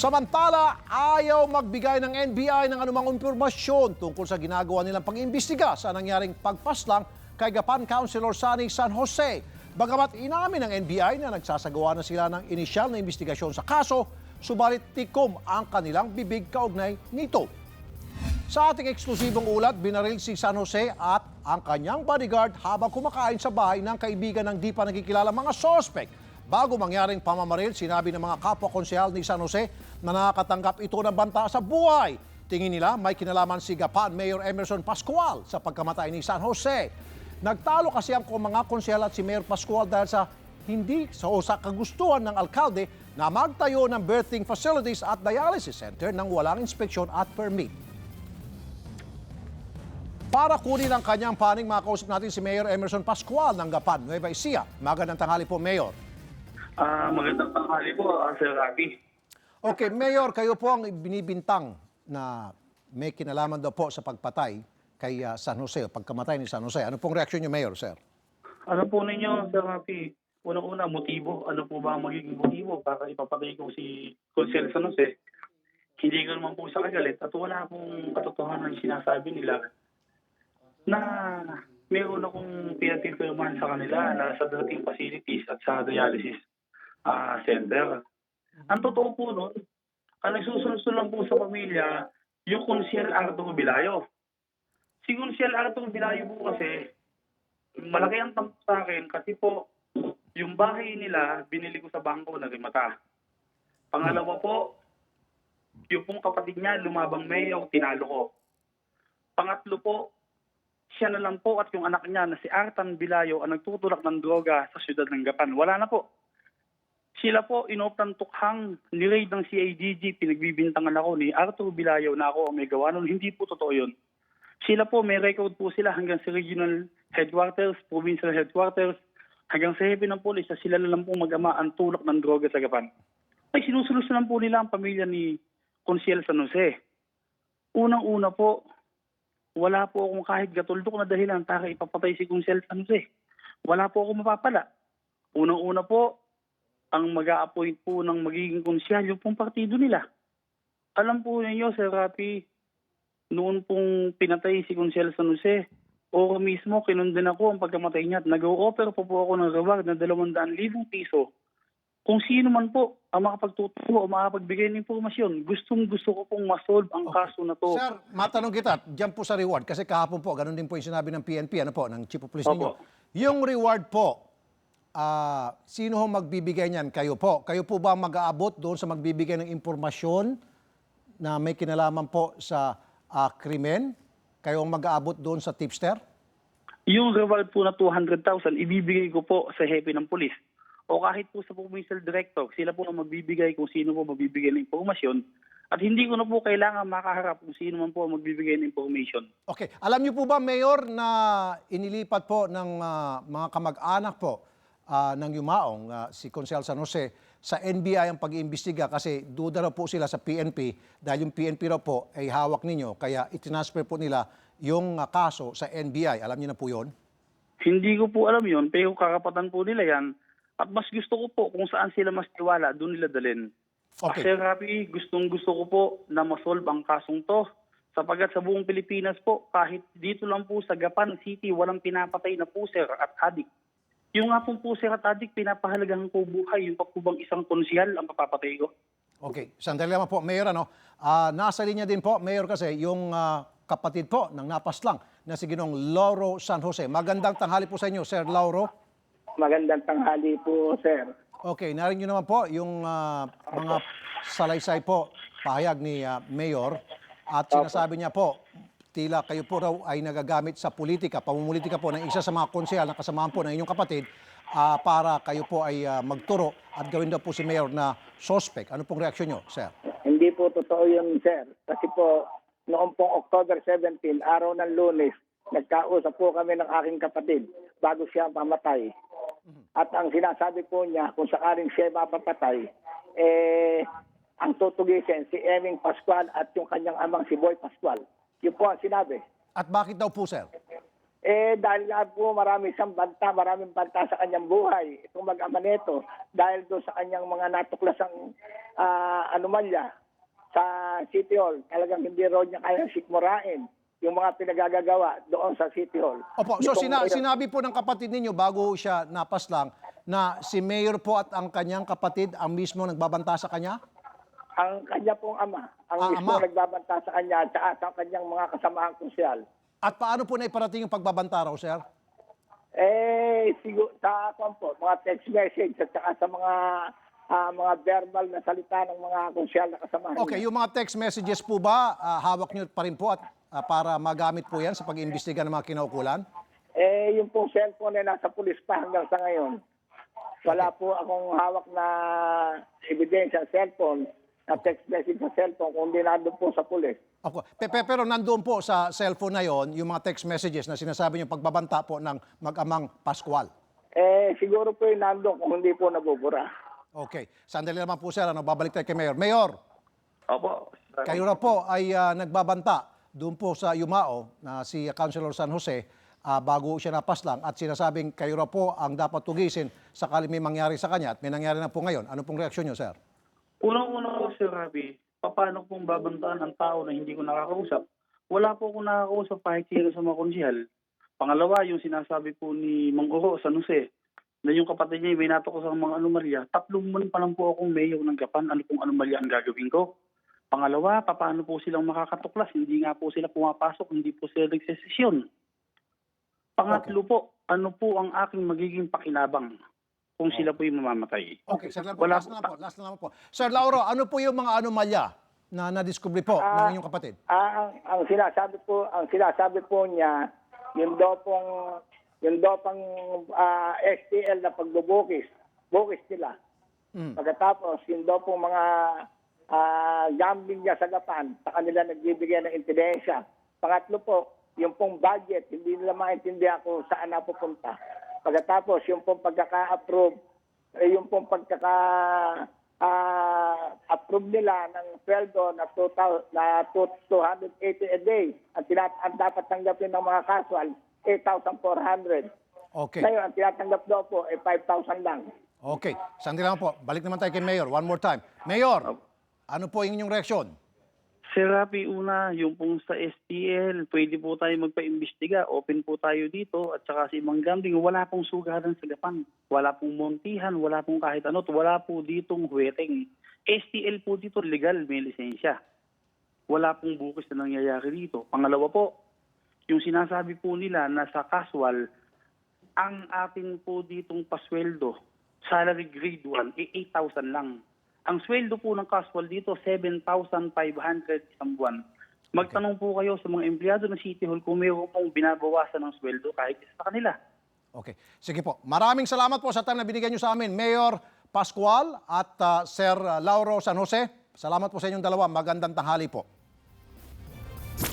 Samantala, ayaw magbigay ng NBI ng anumang impormasyon tungkol sa ginagawa nilang pag-imbestiga sa nangyaring pagpaslang kay Gapan Councilor Sani San Jose. Bagamat inamin ng NBI na nagsasagawa na sila ng inisyal na investigasyon sa kaso, subalit tikom ang kanilang bibig kaugnay nito. Sa ating eksklusibong ulat, binaril si San Jose at ang kanyang bodyguard habang kumakain sa bahay ng kaibigan ng di pa nagkikilala mga sospek. Bago mangyaring pamamaril, sinabi ng mga kapwa konsehal ni San Jose na nakakatanggap ito ng banta sa buhay. Tingin nila may kinalaman si Gapan Mayor Emerson Pascual sa pagkamatay ni San Jose. Nagtalo kasi ang mga konsehal at si Mayor Pascual dahil sa hindi sa o kagustuhan ng alkalde na magtayo ng birthing facilities at dialysis center nang walang inspeksyon at permit. Para kunin ang kanyang paning, makausap natin si Mayor Emerson Pascual ng Gapan, Nueva Ecija. Magandang tanghali po, Mayor. Ah, magandang tanghali po, ah, Sir Rafi. Okay, Mayor, kayo po ang binibintang na may kinalaman daw po sa pagpatay kay ah, San Jose, o pagkamatay ni San Jose. Ano pong reaksyon niyo, Mayor, sir? Ano po ninyo, Sir Rafi? Unang-una, motibo. Ano po ba ang magiging motibo para ipapatay ko si Consel San Jose? Hindi ko naman po sa kagalit at wala pong katotohanan sinasabi nila na meron akong pinatipirmahan sa kanila na sa dating facilities at sa dialysis ah, center. Ang totoo po nun, ang nagsusunod lang po sa pamilya, yung Consiel Arturo Bilayo. Si Consiel Arturo Bilayo po kasi, malaki ang tampo sa akin kasi po, yung bahay nila, binili ko sa bangko na rimata. Pangalawa po, yung pong kapatid niya, lumabang mayo, tinalo ko. Pangatlo po, siya na lang po at yung anak niya na si Artan Bilayo ang nagtutulak ng droga sa siyudad ng Gapan. Wala na po. Sila po inoptan tukhang nilaid ng CIDG, pinagbibintangan ako ni Arthur Bilayo na ako ang may gawa nun. Hindi po totoo yun. Sila po, may record po sila hanggang sa regional headquarters, provincial headquarters, hanggang sa hepe ng polis sila lang po mag-ama ang tulak ng droga sa Gapan. Ay sinusunod lang po nila ang pamilya ni Consiel San Jose. Unang-una po, wala po akong kahit gatuldok na dahilan para ipapatay si Consiel San Jose. Wala po akong mapapala. Unang-una po, ang mag appoint po ng magiging konsyal, yung pong partido nila. Alam po ninyo, Sir Rapi, noon pong pinatay si Consiel San Jose, o mismo kinundin ako ang pagkamatay niya at nag-o-offer po po ako ng reward na 200,000 piso kung sino man po ang makapagtuturo o makapagbigay ng impormasyon. Gustong gusto ko pong masolve ang kaso na to. Sir, matanong kita, dyan po sa reward, kasi kahapon po, ganun din po yung sinabi ng PNP, ano po, ng Chief of Police Opo. ninyo. Yung reward po, ah, sino ho magbibigay niyan? Kayo po. Kayo po ba mag-aabot doon sa magbibigay ng impormasyon na may kinalaman po sa ah, krimen? Kayo ang mag-aabot doon sa tipster? Yung reward po na 200,000, ibibigay ko po sa hepe ng polis. O kahit po sa provincial director, sila po ang magbibigay kung sino po magbibigay ng impormasyon. At hindi ko na po kailangan makaharap kung sino man po ang magbibigay ng information. Okay. Alam niyo po ba, Mayor, na inilipat po ng ah, mga kamag-anak po ah, ng Yumaong, ah, si Consel San Jose, sa NBI ang pag-iimbestiga kasi duda raw po sila sa PNP dahil yung PNP raw po ay hawak ninyo kaya itinasper po nila yung ah, kaso sa NBI. Alam niyo na po yon? Hindi ko po alam yon pero karapatan po nila yan. At mas gusto ko po kung saan sila mas tiwala, doon nila dalhin. Okay. Kasi Rapi, gustong gusto ko po na masolve ang kasong to. Sapagat sa buong Pilipinas po, kahit dito lang po sa Gapan City, walang pinapatay na puser at adik. Yung nga pong puser at adik, pinapahalagahan ko buhay. Yung pagkubang isang konsyal ang papapatay ko. Okay. Sandali naman po, Mayor, ano? Ah, nasa linya din po, Mayor, kasi yung ah, kapatid po ng napaslang na si Ginong Lauro San Jose. Magandang tanghali po sa inyo, Sir Lauro. Magandang tanghali po, sir. Okay, narinig nyo naman po yung ah, mga salaysay po, pahayag ni ah, Mayor at sinasabi niya po, tila kayo po raw ay nagagamit sa politika, pamumulitika po ng isa sa mga konsehal na kasamahan po ng inyong kapatid ah, para kayo po ay ah, magturo at gawin daw po si Mayor na suspect. Ano pong reaksyon nyo, sir? Hindi po totoo yun, sir. Kasi po, noong pong October 17, araw ng lunes, nagkausap po kami ng aking kapatid bago siya mamatay. At ang sinasabi po niya, kung sakaling siya mapapatay, eh, ang tutugisin si Eming Pascual at yung kanyang amang si Boy Pascual. Yun po ang sinabi. At bakit daw po, sir? Eh, dahil nga po marami siyang banta, maraming banta sa kanyang buhay. Itong mag-ama nito, dahil doon sa kanyang mga natuklasang ah, anomalya sa City Hall, talagang hindi raw niya kaya sikmurain yung mga pinagagagawa doon sa City Hall. Opo, so Itong- sina- sinabi po ng kapatid ninyo bago siya napaslang na si Mayor po at ang kanyang kapatid ang mismo nagbabanta sa kanya? Ang kanya pong ama, ang Ah, mismo ama. nagbabanta sa kanya at sa- sa kanyang mga kasamahang konsyal. At paano po naiparating yung pagbabanta raw, sir? Eh, siguro, sa kwan po, mga text message at saka sa mga ah, mga verbal na salita ng mga konsyal na kasamahan Okay, yung mga text messages po ba, ah, hawak niyo pa rin po at ah, para magamit po yan sa pag-iimbestiga ng mga kinaukulan? Eh, yung pong cellphone na nasa pulis pa hanggang sa ngayon. Wala po akong hawak na ebidensya cellphone, na text message sa cellphone, kundi nandun po sa pulis. Ako, pe- pe- pero nandoon po sa cellphone na yon yung mga text messages na sinasabi niyo pagbabanta po ng mag-amang Pascual. Eh, siguro po yung nandun kung hindi po nabubura. Okay, sandali naman po sir, ano, babalik tayo kay Mayor. Mayor, Opo. kayo na po ay ah, nagbabanta doon po sa Yumao na si Councilor San Jose ah, bago siya napaslang at sinasabing kayo na po ang dapat tugisin sakali may mangyari sa kanya at may nangyari na po ngayon. Ano pong reaksyon niyo, sir? Unang-una po, Sir Rabi, paano kung babantaan ang tao na hindi ko nakakausap? Wala po akong nakakausap kahit sino sa mga konsyal. Pangalawa, yung sinasabi po ni Mang Oro San Jose, na yung kapatid niya may natok sa mga anomalya, tatlong buwan pa lang po akong mayor ng Japan, ano pong anomalya ang gagawin ko? Pangalawa, paano po silang makakatuklas? Hindi nga po sila pumapasok, hindi po sila nagsesesyon. Pangatlo po, ano po ang aking magiging pakinabang kung sila po yung mamamatay? Okay, sir lang po, Wala last na lang po, last na lang po. Sir Lauro, ano po yung mga anomalya na na-discover po Ah, ng inyong kapatid? Ah, ang, ang sinasabi po, ang sinasabi po niya, yung daw pong yung daw pang ah, STL na pagbubukis, bukis nila. Mm. Pagkatapos, yung daw pong mga ah, gambling niya sa Gapan, sa kanila nagbibigay ng intendensya. Pangatlo po, yung pong budget, hindi nila maintindihan kung saan napupunta. Pagkatapos, yung pong pagkaka-approve, eh, yung pong pagkaka ah, approve nila ng sweldo na 2,000 na 280 a day. Ang, tinat ang dapat tanggapin ng mga casual, 8,400. Okay. Ngayon, ang tinatanggap daw po ay 5,000 lang. Okay, sandali lang po. Balik naman tayo kay Mayor. One more time. Mayor, ano po yung inyong reaksyon? Sir una, yung pong sa STL, pwede po tayo magpa-imbestiga. Open po tayo dito. At saka si Mang Gambing, wala pong sugaran sa Gapan. Wala pong montihan, wala pong kahit ano. Wala po ditong huweteng. STL po dito, legal, may lisensya. Wala pong bukis na nangyayari dito. Pangalawa po, yung sinasabi po nila na sa casual, ang atin po ditong pasweldo, salary grade 1, eh 8,000 lang. Ang sweldo po ng casual dito, 7,500 isang buwan. Magtanong po kayo sa mga empleyado ng City Hall kung mayroon pong binabawasan ng sweldo kahit sa kanila. Okay. Sige po. Maraming salamat po sa time na binigyan nyo sa amin, Mayor Pascual at ah, Sir Lauro San Jose. Salamat po sa inyong dalawa. Magandang tanghali po.